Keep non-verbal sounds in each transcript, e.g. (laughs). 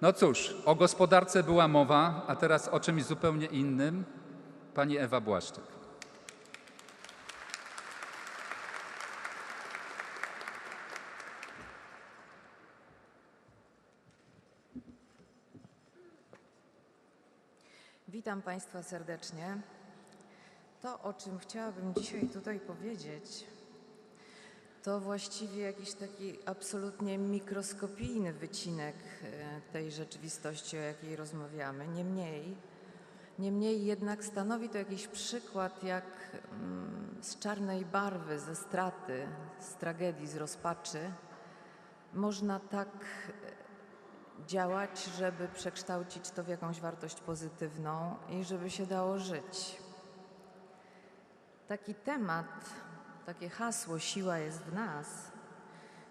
No cóż, o gospodarce była mowa, a teraz o czymś zupełnie innym. Pani Ewa Błaszczyk. Witam Państwa serdecznie. To, o czym chciałabym dzisiaj tutaj powiedzieć, to właściwie jakiś taki absolutnie mikroskopijny wycinek e, tej rzeczywistości, o jakiej rozmawiamy. Niemniej, niemniej jednak stanowi to jakiś przykład, jak mm, z czarnej barwy, ze straty, z tragedii, z rozpaczy można tak działać, żeby przekształcić to w jakąś wartość pozytywną i żeby się dało żyć. Taki temat, takie hasło siła jest w nas,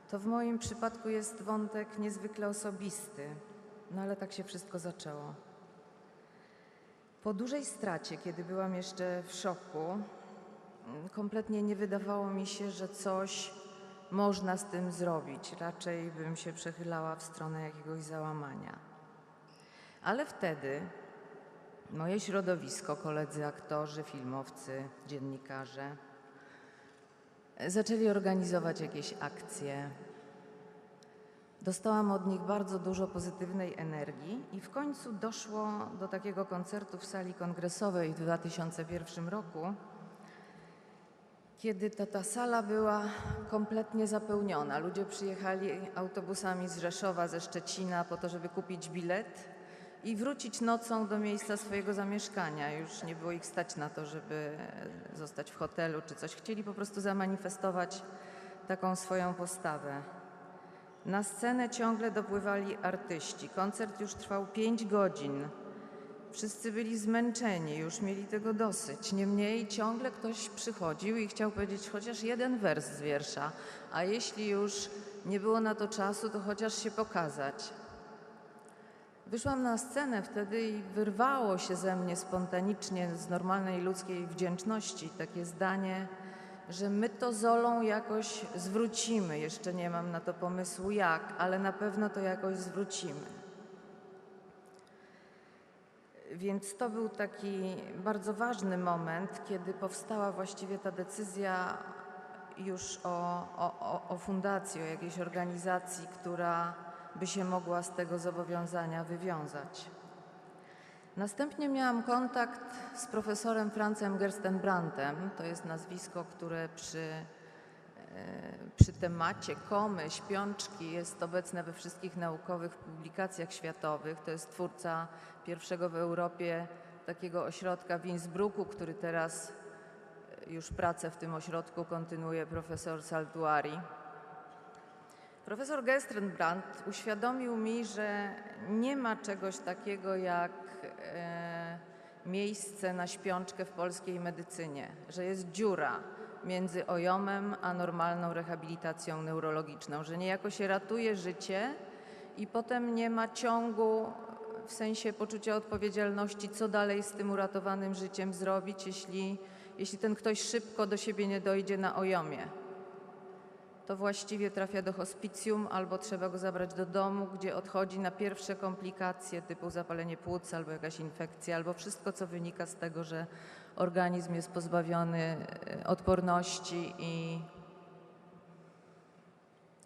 to w moim przypadku jest wątek niezwykle osobisty, no ale tak się wszystko zaczęło. Po dużej stracie, kiedy byłam jeszcze w szoku, kompletnie nie wydawało mi się, że coś można z tym zrobić. Raczej bym się przechylała w stronę jakiegoś załamania. Ale wtedy moje środowisko, koledzy aktorzy, filmowcy, dziennikarze, zaczęli organizować jakieś akcje. Dostałam od nich bardzo dużo pozytywnej energii i w końcu doszło do takiego koncertu w sali kongresowej w 2001 roku, kiedy to ta sala była kompletnie zapełniona. Ludzie przyjechali autobusami z Rzeszowa, ze Szczecina po to, żeby kupić bilet i wrócić nocą do miejsca swojego zamieszkania. Już nie było ich stać na to, żeby zostać w hotelu czy coś. Chcieli po prostu zamanifestować taką swoją postawę. Na scenę ciągle dopływali artyści. Koncert już trwał 5 godzin. Wszyscy byli zmęczeni, już mieli tego dosyć. Niemniej ciągle ktoś przychodził i chciał powiedzieć chociaż jeden wers z wiersza, a jeśli już nie było na to czasu, to chociaż się pokazać. Wyszłam na scenę wtedy i wyrwało się ze mnie spontanicznie z normalnej ludzkiej wdzięczności takie zdanie, że my to Zolą jakoś zwrócimy. Jeszcze nie mam na to pomysłu jak, ale na pewno to jakoś zwrócimy. Więc to był taki bardzo ważny moment, kiedy powstała właściwie ta decyzja już o, o, o, fundacji, o jakiejś organizacji, która by się mogła z tego zobowiązania wywiązać. Następnie miałam kontakt z profesorem Francem Gerstenbrandtem. To jest nazwisko, które przy, e, przy temacie komy, śpiączki jest obecne we wszystkich naukowych publikacjach światowych. To jest twórca pierwszego w Europie takiego ośrodka w Innsbrucku, który teraz już pracę w tym ośrodku kontynuuje profesor Saltuari. Profesor Gerstenbrand uświadomił mi, że nie ma czegoś takiego jak e, miejsce na śpiączkę w polskiej medycynie, że jest dziura między ojomem a normalną rehabilitacją neurologiczną, że niejako się ratuje życie i potem nie ma ciągu w sensie poczucia odpowiedzialności, co dalej z tym uratowanym życiem zrobić, jeśli, jeśli ten ktoś szybko do siebie nie dojdzie na ojomie to właściwie trafia do hospicjum albo trzeba go zabrać do domu, gdzie odchodzi na pierwsze komplikacje typu zapalenie płuc albo jakaś infekcja, albo wszystko, co wynika z tego, że organizm jest pozbawiony e, odporności i,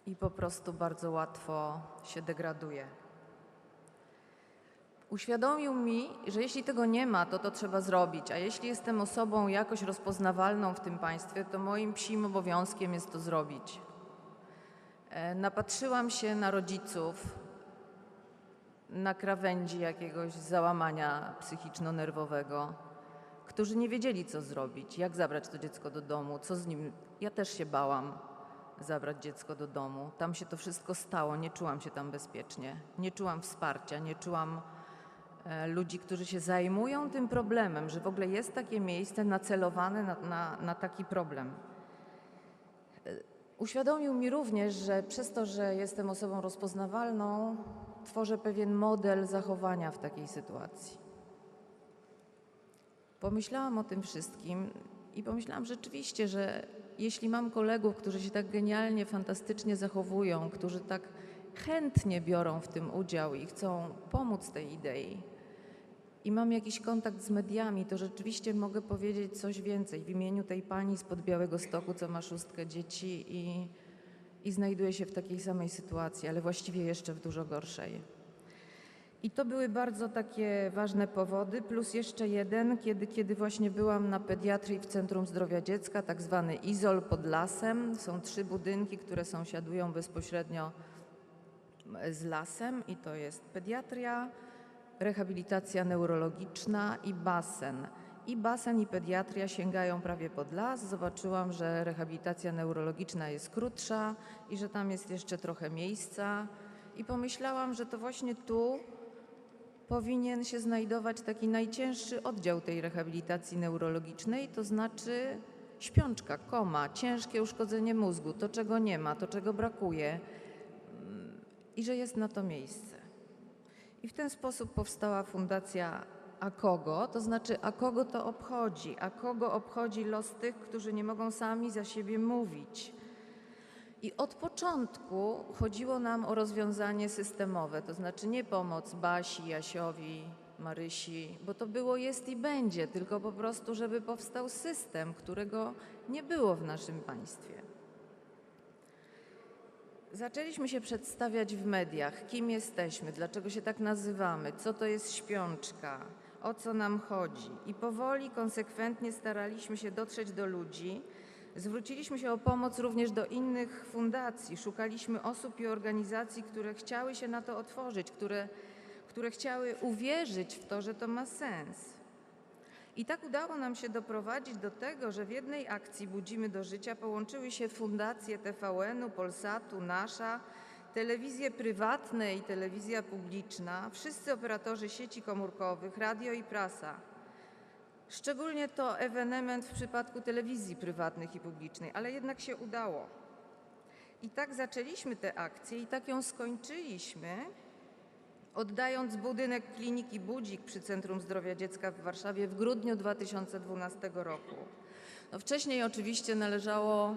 i po prostu bardzo łatwo się degraduje. Uświadomił mi, że jeśli tego nie ma, to to trzeba zrobić, a jeśli jestem osobą jakoś rozpoznawalną w tym państwie, to moim psim obowiązkiem jest to zrobić. E, Napatrzyłam się na rodziców na krawędzi jakiegoś załamania psychiczno-nerwowego, którzy nie wiedzieli, co zrobić, jak zabrać to dziecko do domu, co z nim. Ja też się bałam zabrać dziecko do domu. Tam się to wszystko stało, nie czułam się tam bezpiecznie, nie czułam wsparcia, nie czułam e, ludzi, którzy się zajmują tym problemem, że w ogóle jest takie miejsce nacelowane na, na, na taki problem. Uświadomił mi również, że przez to, że jestem osobą rozpoznawalną, tworzę pewien model zachowania w takiej sytuacji. Pomyślałam o tym wszystkim i pomyślałam rzeczywiście, że jeśli mam kolegów, którzy się tak genialnie, fantastycznie zachowują, którzy tak chętnie biorą w tym udział i chcą pomóc tej idei, i mam jakiś kontakt z mediami, to rzeczywiście mogę powiedzieć coś więcej w imieniu tej pani spod Białego Stoku, co ma szóstkę dzieci i, i znajduje się w takiej samej sytuacji, ale właściwie jeszcze w dużo gorszej. I to były bardzo takie ważne powody, plus jeszcze jeden, kiedy, kiedy właśnie byłam na pediatrii w Centrum Zdrowia Dziecka, tak zwany izol pod lasem. Są trzy budynki, które sąsiadują bezpośrednio z lasem i to jest pediatria, rehabilitacja neurologiczna i basen. I basen i pediatria sięgają prawie pod las. Zobaczyłam, że rehabilitacja neurologiczna jest krótsza i że tam jest jeszcze trochę miejsca. I pomyślałam, że to właśnie tu powinien się znajdować taki najcięższy oddział tej rehabilitacji neurologicznej, to znaczy śpiączka, koma, ciężkie uszkodzenie mózgu, to czego nie ma, to czego brakuje i że jest na to miejsce. I w ten sposób powstała fundacja A kogo? To znaczy, a kogo to obchodzi? A kogo obchodzi los tych, którzy nie mogą sami za siebie mówić? I od początku chodziło nam o rozwiązanie systemowe, to znaczy nie pomoc Basi, Jasiowi, Marysi, bo to było, jest i będzie, tylko po prostu, żeby powstał system, którego nie było w naszym państwie. Zaczęliśmy się przedstawiać w mediach, kim jesteśmy, dlaczego się tak nazywamy, co to jest śpiączka, o co nam chodzi. I powoli, konsekwentnie staraliśmy się dotrzeć do ludzi. Zwróciliśmy się o pomoc również do innych fundacji. Szukaliśmy osób i organizacji, które chciały się na to otworzyć, które, które chciały uwierzyć w to, że to ma sens. I tak udało nam się doprowadzić do tego, że w jednej akcji Budzimy do Życia połączyły się fundacje TVN-u, Polsatu, Nasza, telewizje prywatne i telewizja publiczna, wszyscy operatorzy sieci komórkowych, radio i prasa. Szczególnie to ewenement w przypadku telewizji prywatnych i publicznej, ale jednak się udało. I tak zaczęliśmy tę akcję i tak ją skończyliśmy, oddając budynek kliniki Budzik przy Centrum Zdrowia Dziecka w Warszawie w grudniu 2012 roku. No wcześniej oczywiście należało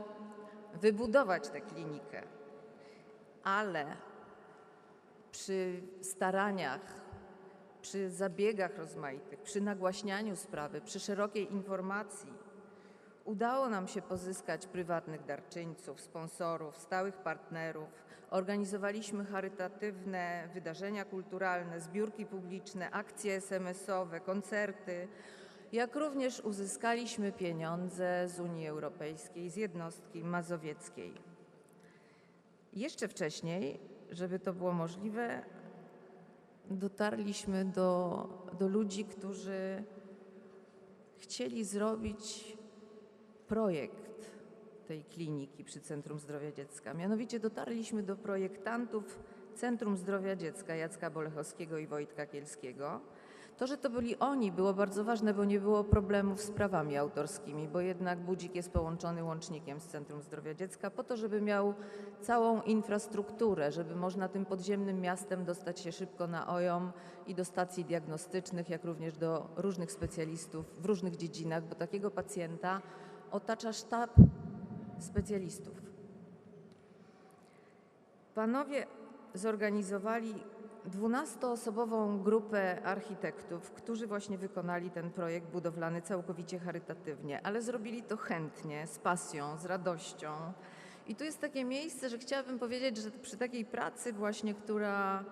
wybudować tę klinikę, ale przy staraniach, przy zabiegach rozmaitych, przy nagłaśnianiu sprawy, przy szerokiej informacji udało nam się pozyskać prywatnych darczyńców, sponsorów, stałych partnerów. Organizowaliśmy charytatywne wydarzenia kulturalne, zbiórki publiczne, akcje SMS-owe, koncerty, jak również uzyskaliśmy pieniądze z Unii Europejskiej, z jednostki mazowieckiej. Jeszcze wcześniej, żeby to było możliwe, dotarliśmy do, do ludzi, którzy chcieli zrobić projekt tej kliniki przy Centrum Zdrowia Dziecka. Mianowicie dotarliśmy do projektantów Centrum Zdrowia Dziecka Jacka Bolechowskiego i Wojtka Kielskiego. To, że to byli oni, było bardzo ważne, bo nie było problemów z prawami autorskimi, bo jednak budzik jest połączony łącznikiem z Centrum Zdrowia Dziecka po to, żeby miał całą infrastrukturę, żeby można tym podziemnym miastem dostać się szybko na OJOM i do stacji diagnostycznych, jak również do różnych specjalistów w różnych dziedzinach, bo takiego pacjenta otacza sztab specjalistów. Panowie zorganizowali 12-osobową grupę architektów, którzy właśnie wykonali ten projekt budowlany całkowicie charytatywnie, ale zrobili to chętnie, z pasją, z radością. I tu jest takie miejsce, że chciałabym powiedzieć, że przy takiej pracy właśnie, która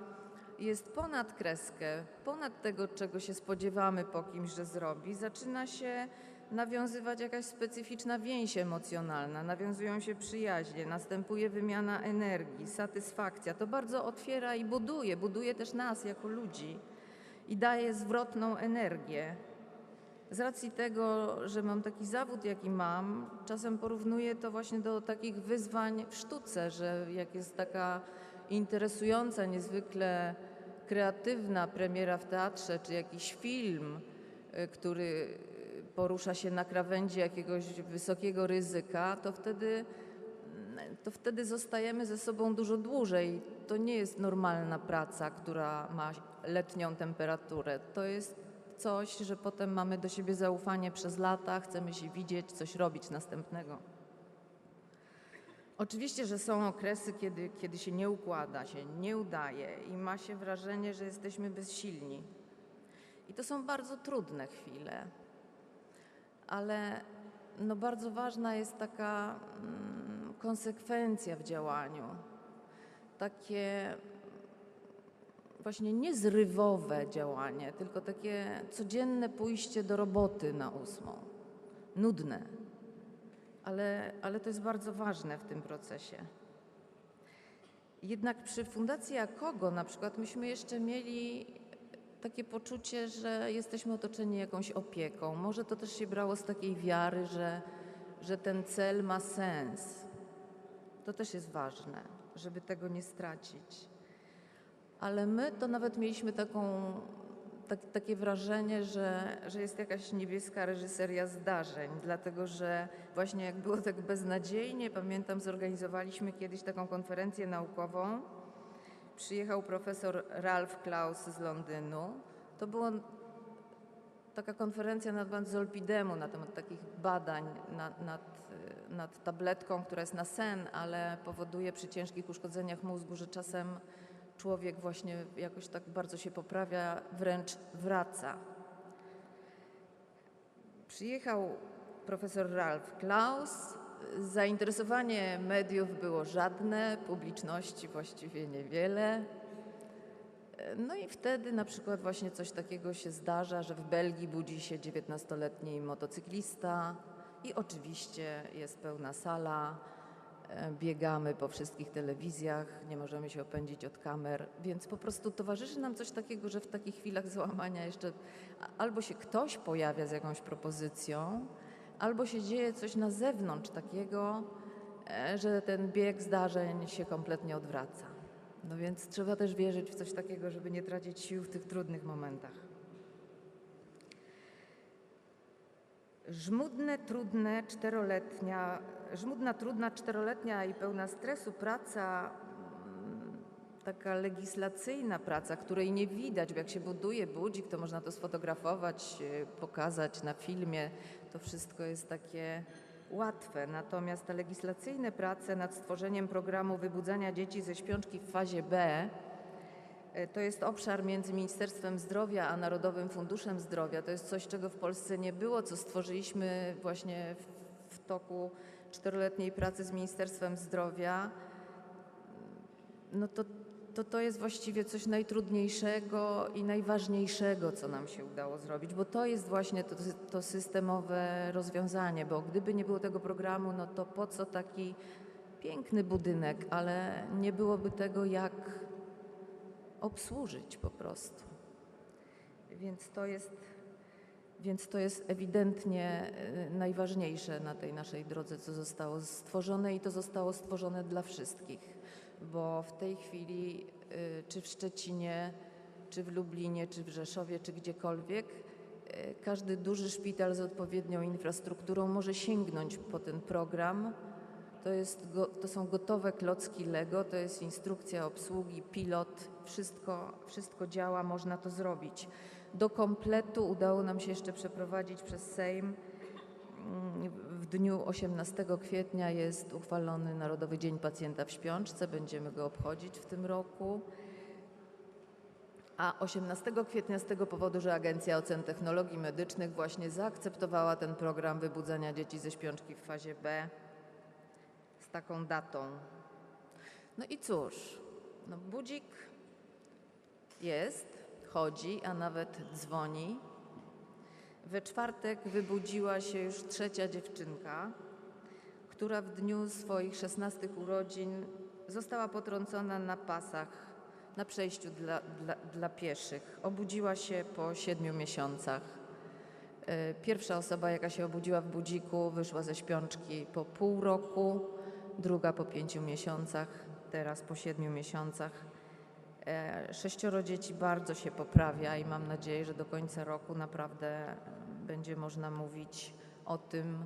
jest ponad kreskę, ponad tego, czego się spodziewamy po kimś, że zrobi, zaczyna się nawiązywać jakaś specyficzna więź emocjonalna, nawiązują się przyjaźnie, następuje wymiana energii, satysfakcja. To bardzo otwiera i buduje, buduje też nas jako ludzi i daje zwrotną energię. Z racji tego, że mam taki zawód, jaki mam, czasem porównuję to właśnie do takich wyzwań w sztuce, że jak jest taka interesująca, niezwykle kreatywna premiera w teatrze, czy jakiś film, y, który porusza się na krawędzi jakiegoś wysokiego ryzyka, to wtedy, to wtedy zostajemy ze sobą dużo dłużej. To nie jest normalna praca, która ma letnią temperaturę. To jest coś, że potem mamy do siebie zaufanie przez lata, chcemy się widzieć, coś robić następnego. Oczywiście, że są okresy, kiedy, kiedy się nie układa, się nie udaje i ma się wrażenie, że jesteśmy bezsilni. I to są bardzo trudne chwile, ale no bardzo ważna jest taka mm, konsekwencja w działaniu, takie właśnie niezrywowe działanie, tylko takie codzienne pójście do roboty na ósmą. Nudne, ale, ale to jest bardzo ważne w tym procesie. Jednak przy Fundacji Akogo na przykład myśmy jeszcze mieli takie poczucie, że jesteśmy otoczeni jakąś opieką. Może to też się brało z takiej wiary, że, że ten cel ma sens. To też jest ważne, żeby tego nie stracić. Ale my to nawet mieliśmy taką, tak, takie wrażenie, że, że jest jakaś niebieska reżyseria zdarzeń, dlatego że właśnie jak było tak beznadziejnie, pamiętam, zorganizowaliśmy kiedyś taką konferencję naukową. Przyjechał profesor Ralph Klaus z Londynu. To była taka konferencja na temat zolpidemu, na temat takich badań nad, nad, nad tabletką, która jest na sen, ale powoduje przy ciężkich uszkodzeniach mózgu, że czasem człowiek właśnie jakoś tak bardzo się poprawia, wręcz wraca. Przyjechał profesor Ralph Klaus. Zainteresowanie mediów było żadne, publiczności właściwie niewiele. No i wtedy na przykład właśnie coś takiego się zdarza, że w Belgii budzi się 19-letni motocyklista i oczywiście jest pełna sala, e, biegamy po wszystkich telewizjach, nie możemy się opędzić od kamer, więc po prostu towarzyszy nam coś takiego, że w takich chwilach załamania jeszcze albo się ktoś pojawia z jakąś propozycją, albo się dzieje coś na zewnątrz takiego, e, że ten bieg zdarzeń się kompletnie odwraca. No więc trzeba też wierzyć w coś takiego, żeby nie tracić sił w tych trudnych momentach. Żmudne, trudne, czteroletnia, żmudna, trudna, czteroletnia i pełna stresu praca, taka legislacyjna praca, której nie widać, bo jak się buduje budzik, to można to sfotografować, e, pokazać na filmie. To wszystko jest takie łatwe. Natomiast te legislacyjne prace nad stworzeniem programu wybudzania dzieci ze śpiączki w fazie B E, To jest obszar między Ministerstwem Zdrowia a Narodowym Funduszem Zdrowia. To jest coś, czego w Polsce nie było, co stworzyliśmy właśnie w, w toku czteroletniej pracy z Ministerstwem Zdrowia. No to, to to jest właściwie coś najtrudniejszego i najważniejszego, co nam się udało zrobić, bo to jest właśnie to, to systemowe rozwiązanie, bo gdyby nie było tego programu, no to po co taki piękny budynek, ale nie byłoby tego, jak obsłużyć po prostu. Więc to jest, więc to jest ewidentnie y, najważniejsze na tej naszej drodze, co zostało stworzone i to zostało stworzone dla wszystkich, bo w tej chwili y, czy w Szczecinie, czy w Lublinie, czy w Rzeszowie, czy gdziekolwiek, y, każdy duży szpital z odpowiednią infrastrukturą może sięgnąć po ten program. To, jest, to są gotowe klocki Lego, to jest instrukcja obsługi, pilot, wszystko, wszystko działa, można to zrobić. Do kompletu udało nam się jeszcze przeprowadzić przez Sejm. W dniu 18 kwietnia jest uchwalony Narodowy Dzień Pacjenta w Śpiączce, będziemy go obchodzić w tym roku. A 18 kwietnia z tego powodu, że Agencja Ocen Technologii Medycznych właśnie zaakceptowała ten program wybudzania dzieci ze śpiączki w fazie B z taką datą. No i cóż, no budzik jest, chodzi, a nawet dzwoni. We czwartek wybudziła się już trzecia dziewczynka, która w dniu swoich 16 urodzin została potrącona na pasach na przejściu dla, dla, dla pieszych. Obudziła się po siedmiu miesiącach. E, Pierwsza osoba, jaka się obudziła w budziku, wyszła ze śpiączki po pół roku, druga po pięciu miesiącach, teraz po siedmiu miesiącach. E, Sześcioro dzieci bardzo się poprawia i mam nadzieję, że do końca roku naprawdę e, będzie można mówić o tym,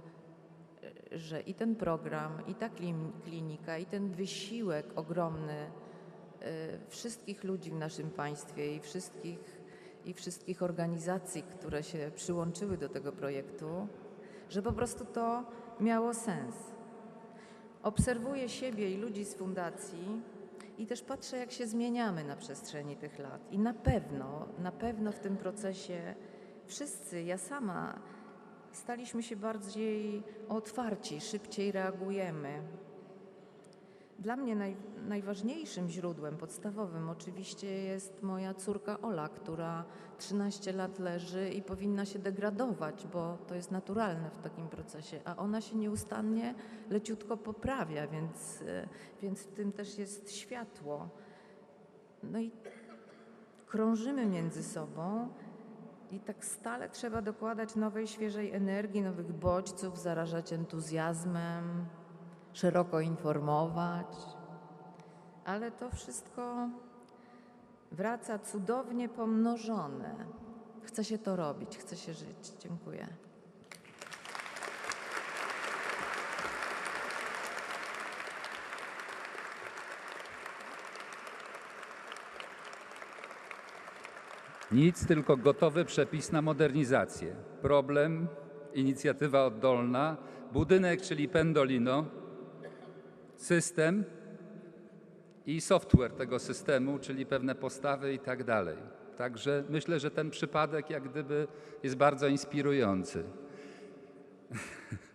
e, że i ten program, i ta klinika, i ten wysiłek ogromny wszystkich ludzi w naszym państwie i wszystkich, i wszystkich organizacji, które się przyłączyły do tego projektu, że po prostu to miało sens. obserwuję siebie i ludzi z fundacji i też patrzę, jak się zmieniamy na przestrzeni tych lat. I na pewno, na pewno w tym procesie wszyscy, ja sama, staliśmy się bardziej otwarci, szybciej reagujemy. Dla mnie naj, najważniejszym źródłem podstawowym oczywiście jest moja córka Ola, która 13 lat leży i powinna się degradować, bo to jest naturalne w takim procesie, a ona się nieustannie leciutko poprawia, więc, e, więc w tym też jest światło. No i krążymy między sobą i tak stale trzeba dokładać nowej, świeżej energii, nowych bodźców, zarażać entuzjazmem, szeroko informować. Ale to wszystko wraca cudownie pomnożone. Chce się to robić, chce się żyć. Dziękuję. Nic, tylko gotowy przepis na modernizację. Problem, inicjatywa oddolna, budynek, czyli Pendolino, system i software tego systemu, czyli pewne postawy i tak dalej. Także myślę, że ten przypadek jak gdyby jest bardzo inspirujący. (laughs)